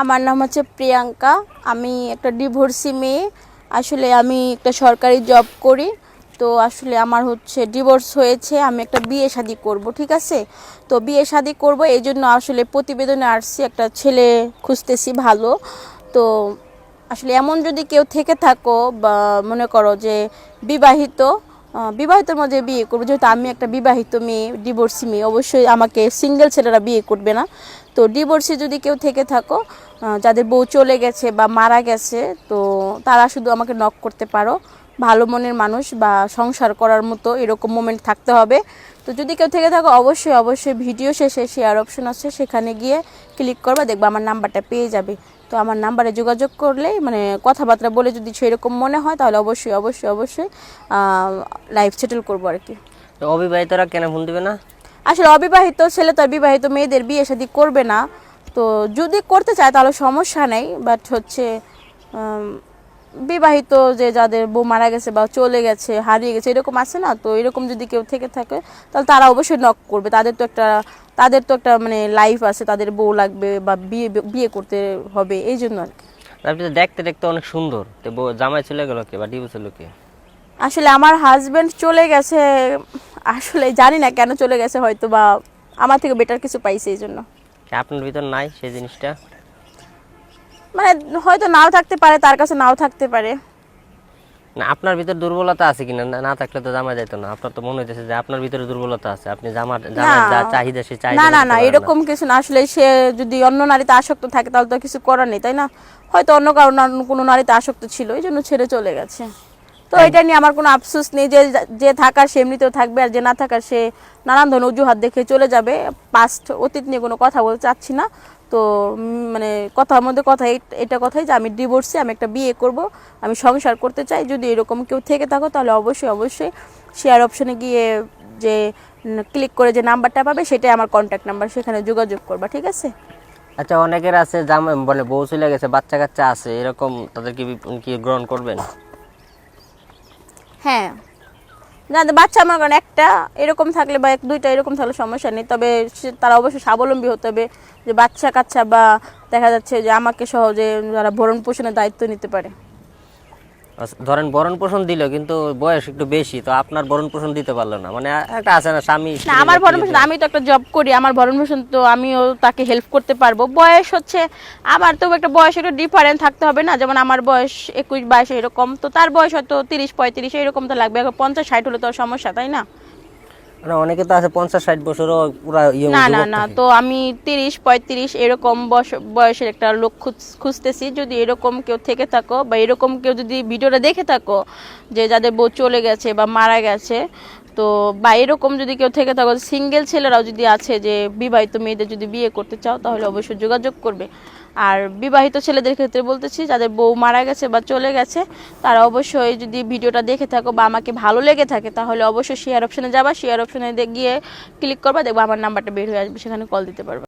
আমার নাম হচ্ছে প্রিয়াঙ্কা। আমি একটা ডিভোর্সি মেয়ে। আসলে আমি একটা সরকারি জব করি। তো আসলে আমার হচ্ছে ডিভোর্স হয়েছে। আমি একটা বিয়ে শাদি করব, ঠিক আছে? তো বিয়ে শাদি করব, এই জন্য আসলে প্রতিবেদনে আসছি। একটা ছেলে খুঁজতেছি ভালো। তো আসলে এমন যদি কেউ থেকে থাকো বা মনে করো যে বিবাহিত বিবাহিতর মধ্যে বিয়ে করব। যেহেতু আমি একটা বিবাহিত মেয়ে ডিভোর্সি মেয়ে, অবশ্যই আমাকে সিঙ্গেল ছেলেরা বিয়ে করবে না। তো ডিভোর্সে যদি কেউ থেকে থাকো যাদের বউ চলে গেছে বা মারা গেছে, তো তারা শুধু আমাকে নক করতে পারো। ভালো মনের মানুষ বা সংসার করার মতো এরকম মোমেন্ট থাকতে হবে। তো যদি কেউ থেকে থাকো অবশ্যই অবশ্যই ভিডিও শেষে শেয়ার অপশন আছে সেখানে গিয়ে ক্লিক করবা দেখবা আমার নাম্বারটা পেয়ে যাবে। তো আমার নাম্বারে যোগাযোগ করলে মানে কথাবার্তা বলে যদি সেরকম মনে হয় তাহলে অবশ্যই অবশ্যই অবশ্যই লাইফ সেটেল করব আর কি। অবিবাহিতরা কেন ফোন দিবে না? আসলে অবিবাহিত ছেলে তো আর বিবাহিত মেয়েদের বিয়ে শাদী করবে না। তো যদি করতে চায় তাহলে সমস্যা নেই বাট হচ্ছে বিবাহিত যে যাদের বউ মারা গেছে বা চলে গেছে হারিয়ে গেছে এরকম আছে না? তো এরকম যদি কেউ থেকে থাকে তাহলে তারা অবশ্যই নক করবে। তাদের তো একটা তাদের তো একটা মানে লাইফ আছে তাদের বউ লাগবে বা বিয়ে বিয়ে করতে হবে এই জন্য আর কি। আপনি দেখতে দেখতে অনেক সুন্দর। তো বউ- জামাই চলে গেল কে বা ডিভোর্স হলো কে? আসলে আমার হাজবেন্ড চলে গেছে আসলে জানি না কেন চলে গেছে হয়তো বা আমার থেকে বেটার কিছু পাইছে এই জন্য। আপনার ভিতর নাই সেই জিনিসটা? মানে হয়তো নাও থাকতে পারে তার কাছে নাও থাকতে পারে। না আপনার ভিতর দুর্বলতা আছে কিনা? না- থাকলে তো জামা যেত না। আপনার তো মনে হইতেছে যে আপনার ভিতরে দুর্বলতা আছে। আপনি জামা জামা যা চাহিদা সে চাহিদা না না না এরকম কিছু না। আসলে সে যদি অন্য নারীতে আসক্ত থাকে তাহলে তো কিছু করার নেই তাই না? হয়তো অন্য কারণ কোনো নারীতে আসক্ত ছিল এই জন্য ছেড়ে চলে গেছে। তো এটা নিয়ে আমার কোনো আফসোস নেই যে যে থাকার সে এমনিতেও থাকবে আর যে না থাকার সে নানান ধরনের অজুহাত দেখে চলে যাবে। পাস্ট অতীত নিয়ে কোনো কথা বলতে চাচ্ছি না। তো মানে কথার মধ্যে কথা এটা কথাই যে আমি ডিভোর্সে আমি একটা বিয়ে করব আমি সংসার করতে চাই। যদি এরকম কেউ থেকে থাকো তাহলে অবশ্যই অবশ্যই শেয়ার অপশনে গিয়ে যে ক্লিক করে যে নাম্বারটা পাবে সেটাই আমার কন্ট্যাক্ট নাম্বার সেখানে যোগাযোগ করবা ঠিক আছে? আচ্ছা অনেকের আছে বলে বউ চলে গেছে বাচ্চা কাচ্চা আছে এরকম তাদেরকে কি গ্রহণ করবেন? হ্যাঁ। না বাচ্চা আমার কারণ একটা এরকম থাকলে বা এক, দুইটা এরকম থাকলে সমস্যা নেই। তবে তারা অবশ্যই স্বাবলম্বী হতে হবে যে বাচ্চা কাচ্চা বা দেখা যাচ্ছে যে আমাকে সহজে যারা ভরণ পোষণের দায়িত্ব নিতে পারে। ধরেন বরণ পোষণ দিল কিন্তু বয়স একটু বেশি তো আপনার বরণ পোষণ দিতে পারল না। মানে একটা আছে না স্বামী না আমার বরণ ভরণ পোষণ আমি তো একটা জব করি আমার ভরণ পোষণ তো আমিও তাকে হেল্প করতে পারব। বয়স হচ্ছে আমার তো একটা বয়স একটু ডিফারেন্ট থাকতে হবে না যেমন আমার বয়স একুশ বাইশ এরকম তো তার বয়স হয়তো তিরিশ পঁয়ত্রিশ এরকম তো লাগবে এখন পঞ্চাশ ষাট হলে তো আর সমস্যা তাই না? মানে অনেকে তো আছে পঞ্চাশ ষাট বছরও পুরা ইয়ে না না না তো আমি তিরিশ পঁয়ত্রিশ এরকম বয়স- বয়সের একটা লোক খুঁজ- খুঁজতেছি। যদি এরকম কেউ থেকে থাকো বা এরকম কেউ যদি ভিডিওটা দেখে থাকো যে যাদের বউ চলে গেছে বা মারা গেছে তো বা এরকম যদি কেউ থেকে থাকো সিঙ্গেল ছেলেরাও যদি আছে যে বিবাহিত মেয়েদের যদি বিয়ে করতে চাও তাহলে অবশ্যই যোগাযোগ করবে। আর বিবাহিত ছেলেদের ক্ষেত্রে বলতেছি, যাদের বউ মারা গেছে বা চলে গেছে, তারা অবশ্যই যদি ভিডিওটা দেখে থাকো বা আমাকে ভালো লেগে থাকে, তাহলে অবশ্যই শেয়ার অপশনে যাবা শেয়ার অপশনে গিয়ে ক্লিক করবা, দেখবা আমার নাম্বারটা বের হয়ে আসবে, সেখানে কল দিতে পারবে।